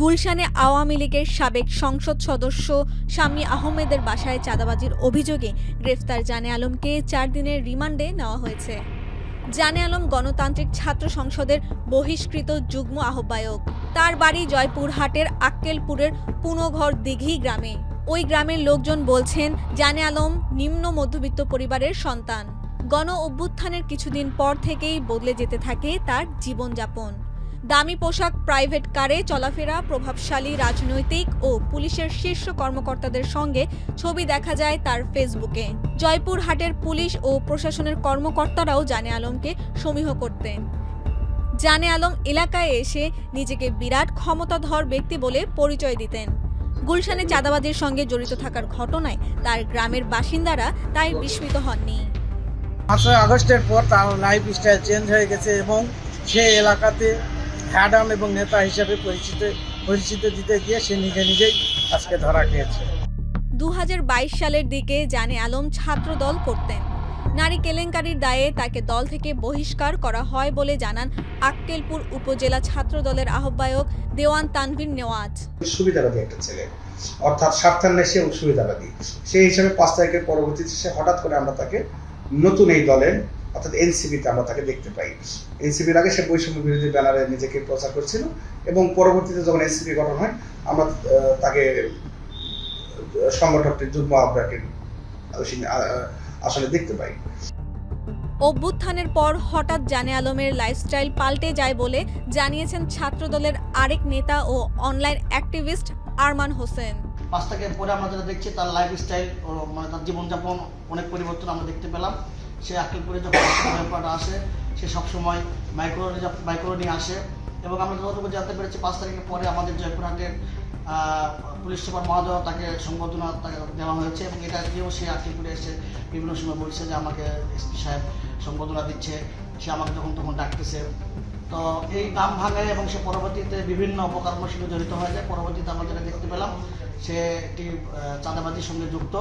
গুলশানে আওয়ামী লীগের সাবেক সংসদ সদস্য শামী আহমেদের বাসায় চাঁদাবাজির অভিযোগে গ্রেফতার জানে আলমকে চার দিনের রিমান্ডে নেওয়া হয়েছে। জানে আলম গণতান্ত্রিক ছাত্র সংসদের বহিষ্কৃত যুগ্ম আহ্বায়ক। তার বাড়ি জয়পুরহাটের আক্কেলপুরের পুনঘর দিঘি গ্রামে। ওই গ্রামের লোকজন বলছেন, জানে আলম নিম্ন মধ্যবিত্ত পরিবারের সন্তান। গণ অভ্যুত্থানের কিছুদিন পর থেকেই বদলে যেতে থাকে তার জীবনযাপন। দামি পোশাক প্রাইভেট কারে চলাফেরা, প্রভাবশালী রাজনৈতিক ও পুলিশের শীর্ষ কর্মকর্তাদের সঙ্গে ছবি দেখা যায় তার ফেসবুকে। জয়পুরহাটের পুলিশ ও প্রশাসনের কর্মকর্তারাও জানে আলমকে সমীহ করতেন জানে আলম এলাকায় এসে নিজেকে বিরাট ক্ষমতাধর ব্যক্তি বলে পরিচয় দিতেন। গুলশানে চাঁদাবাজির সঙ্গে জড়িত থাকার ঘটনায় তার গ্রামের বাসিন্দারা তাই বিস্মিত হননি। আগস্টের পর তার লাইফ স্টাইল চেঞ্জ হয়ে গেছে এবং সে এলাকাতে হ্যাডাম এবং নেতা হিসেবে পরিচিত পরিচিত দিতে গিয়ে সে নিজে নিজেই আজকে ধরা খেয়েছে। দু সালের দিকে জানে আলম ছাত্রদল করতেন। নারী কেলেঙ্কারির দায়ে তাকে দল থেকে বহিষ্কার করা হয় বলে জানান আক্কেলপুর উপজেলা ছাত্র দলের আহ্বায়ক দেওয়ান তানভীর নেওয়াজ। সুবিধাবাদী একটা ছেলে। অর্থাৎ স্বার্থান্বেষী এবং সুবিধাবাদী। সেই হিসাবে পাঁচ তারিখের পরবর্তীতে সে হঠাৎ করে আমরা তাকে নতুন এই দলের অর্থাৎ এনসিপিতে আমরা তাকে দেখতে পাই। এনসিপির আগে সে বৈষম্য বিরোধী ব্যানারে নিজেকে প্রচার করছিল এবং পরবর্তীতে যখন এনসিপি গঠন হয় আমরা তাকে আহ, সংগঠকটির যুগ্ম আহ্বায়কের আসলে দেখতে পাই। অভ্যুত্থানের পর হঠাৎ জানে আলমের লাইফস্টাইল পাল্টে যায় বলে জানিয়েছেন ছাত্রদলের আরেক নেতা ও অনলাইন অ্যাক্টিভিস্ট আরমান হোসেন। পাঁচ থেকে পরে আমরা যেটা দেখছি তার লাইফ স্টাইল মানে তার জীবনযাপন অনেক পরিবর্তন আমরা দেখতে পেলাম। সে আক্কেলপুরে যখন ব্যাপারটা আসে, সে সবসময় মাইক্রো মাইক্রো নিয়ে আসে। এবং আমরা যতটুকু জানতে পেরেছি, পাঁচ তারিখের পরে আমাদের জয়পুরহাটের পুলিশ সুপার মহোদয় তাকে সংবর্ধনা তাকে দেওয়া হয়েছে এবং এটা দিয়েও সে আক্কেলপুরে এসে বিভিন্ন সময় বলছে যে আমাকে এসপি সাহেব সংবর্ধনা দিচ্ছে, সে আমাকে যখন তখন ডাকতেছে। তো এই নাম ভাঙায় এবং সে পরবর্তীতে বিভিন্ন অপকর্মের সঙ্গে জড়িত হয়ে যায়। পরবর্তীতে আমরা যেটা দেখতে পেলাম, সে একটি চাঁদাবাজির সঙ্গে যুক্ত।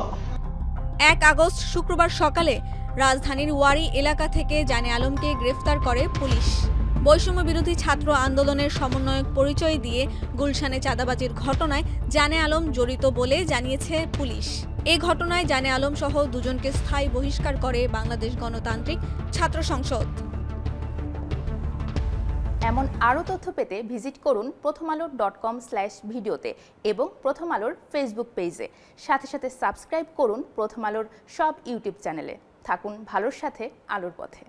এক আগস্ট শুক্রবার সকালে রাজধানীর ওয়ারি এলাকা থেকে জানে আলমকে গ্রেফতার করে পুলিশ। বৈষম্য বিরোধী ছাত্র আন্দোলনের সমন্বয়ক পরিচয় দিয়ে গুলশানে চাঁদাবাজির ঘটনায় জানে আলম জড়িত বলে জানিয়েছে পুলিশ। এ ঘটনায় জানে আলম সহ দুজনকে স্থায়ী বহিষ্কার করে বাংলাদেশ গণতান্ত্রিক ছাত্র সংসদ। এমন আরও তথ্য পেতে ভিজিট করুন প্রথম আলোর ডট কম স্ল্যাশ ভিডিওতে এবং প্রথম আলোর ফেসবুক পেজে। সাথে সাথে সাবস্ক্রাইব করুন প্রথম আলোর সব ইউটিউব চ্যানেলে। থাকুন ভালোর সাথে আলোর পথে।